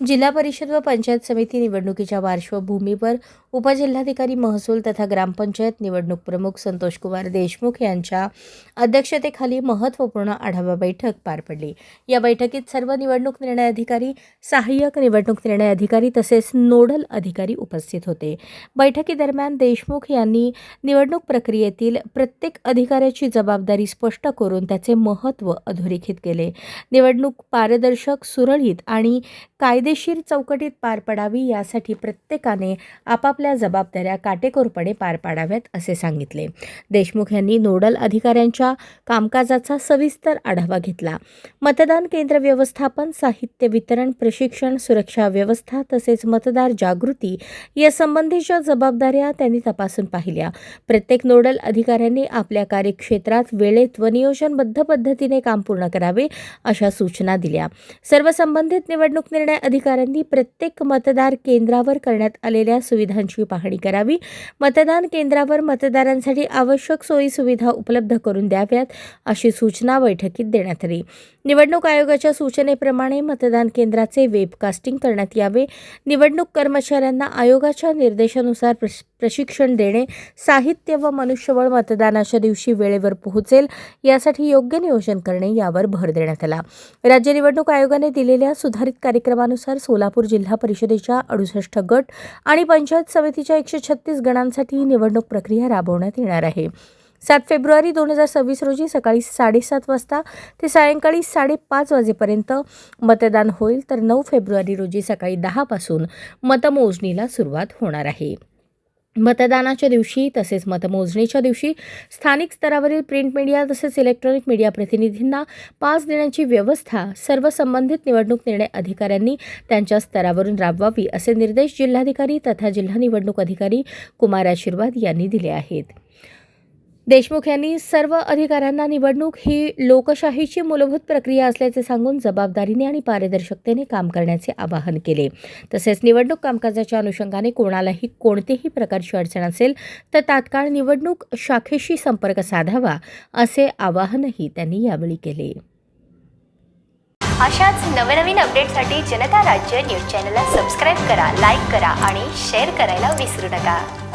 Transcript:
जिल्हा परिषद व पंचायत समिती निवडणुकीच्या पार्श्वभूमीवर उपजिल्हाधिकारी महसूल तथा ग्रामपंचायत निवडणूक प्रमुख संतोषकुमार देशमुख यांच्या अध्यक्षतेखाली महत्त्वपूर्ण आढावा बैठक पार पडली. या बैठकीत सर्व निवडणूक निर्णय अधिकारी सहाय्यक निवडणूक निर्णय अधिकारी तसेच नोडल अधिकारी उपस्थित होते. बैठकीदरम्यान देशमुख यांनी निवडणूक प्रक्रियेतील प्रत्येक अधिकाऱ्याची जबाबदारी स्पष्ट करून त्याचे महत्त्व अधोरेखित केले. निवडणूक पारदर्शक सुरळीत आणि कायदेशीर चौकटीत पार पडावी यासाठी प्रत्येकाने आपापल्या जबाबदाऱ्या काटेकोरपणे पार पाडाव्यात असे सांगितले. देशमुख यांनी नोडल अधिकाऱ्यांच्या कामकाजाचा सविस्तर आढावा घेतला. मतदान केंद्र व्यवस्थापन साहित्य वितरण प्रशिक्षण सुरक्षा व्यवस्था तसेच मतदार जागृती या संबंधीच्या जबाबदाऱ्या त्यांनी तपासून पाहिल्या. प्रत्येक नोडल अधिकाऱ्यांनी आपल्या कार्यक्षेत्रात वेळेत व नियोजनबद्ध पद्धतीने काम पूर्ण करावे अशा सूचना दिल्या. सर्व संबंधित निवडणूक निर्णय अधिकाऱ्यांनी प्रत्येक मतदार केंद्रावर करण्यात आलेल्या सुविधांची पाहणी करावी. मतदान केंद्रावर मतदारांसाठी आवश्यक सोयी सुविधा उपलब्ध करून द्याव्यात अशी सूचना बैठकीत देण्यात आली. निवडणूक आयोगाच्या सूचनेप्रमाणे मतदान केंद्राचे वेबकास्टिंग करण्यात यावे. निवडणूक कर्मचाऱ्यांना आयोगाच्या निर्देशानुसार प्रशिक्षण देणे साहित्य व मनुष्यबळ मतदानाच्या दिवशी वेळेवर पोहोचेल यासाठी योग्य नियोजन करणे यावर भर देण्यात आला. राज्य निवडणूक आयोगाने दिलेल्या सुधारित कार्यक्रमानुसार सोलापूर जिल्हा परिषदेच्या अडुसष्ट गट आणि पंचायत समितीच्या एकशे छत्तीस गणांसाठी निवडणूक प्रक्रिया राबवण्यात येणार आहे. सात फेब्रुवारी दोन हजार सव्वीस रोजी सकाळी साडेसात वाजता ते सायंकाळी साडेपाच वाजेपर्यंत मतदान होईल तर नऊ फेब्रुवारी रोजी सकाळी दहापासून मतमोजणीला सुरुवात होणार आहे. मतदानाच्या दिवशी तसेच मतमोजणीच्या दिवशी स्थानिक स्तरावरील प्रिंट मीडिया तसेच इलेक्ट्रॉनिक मीडिया प्रतिनिधींना पास देण्याची व्यवस्था सर्व संबंधित निवडणूक निर्णय अधिकाऱ्यांनी त्यांच्या स्तरावरून राबवावी असे निर्देश जिल्हाधिकारी तथा जिल्हा निवडणूक अधिकारी कुमार आशीर्वाद यांनी दिले आहेत. देशमुख यांनी सर्व अधिकाऱ्यांना निवडणूक ही लोकशाहीची मूलभूत प्रक्रिया असल्याचे सांगून जबाबदारीने आणि पारदर्शकतेने काम करण्याचे आवाहन केले. तसेच निवडणूक कामकाजाच्या अनुषंगाने कोणालाही कोणतीही प्रकारची अडचण असेल तर तात्काळ निवडणूक शाखेशी संपर्क साधावा असे आवाहनही त्यांनी यावेळी केले. अशाच नवनवीन अपडेटसाठी जनता राज्य न्यूज चॅनलला सबस्क्राईब करा लाईक करा आणि शेअर करायला विसरू नका.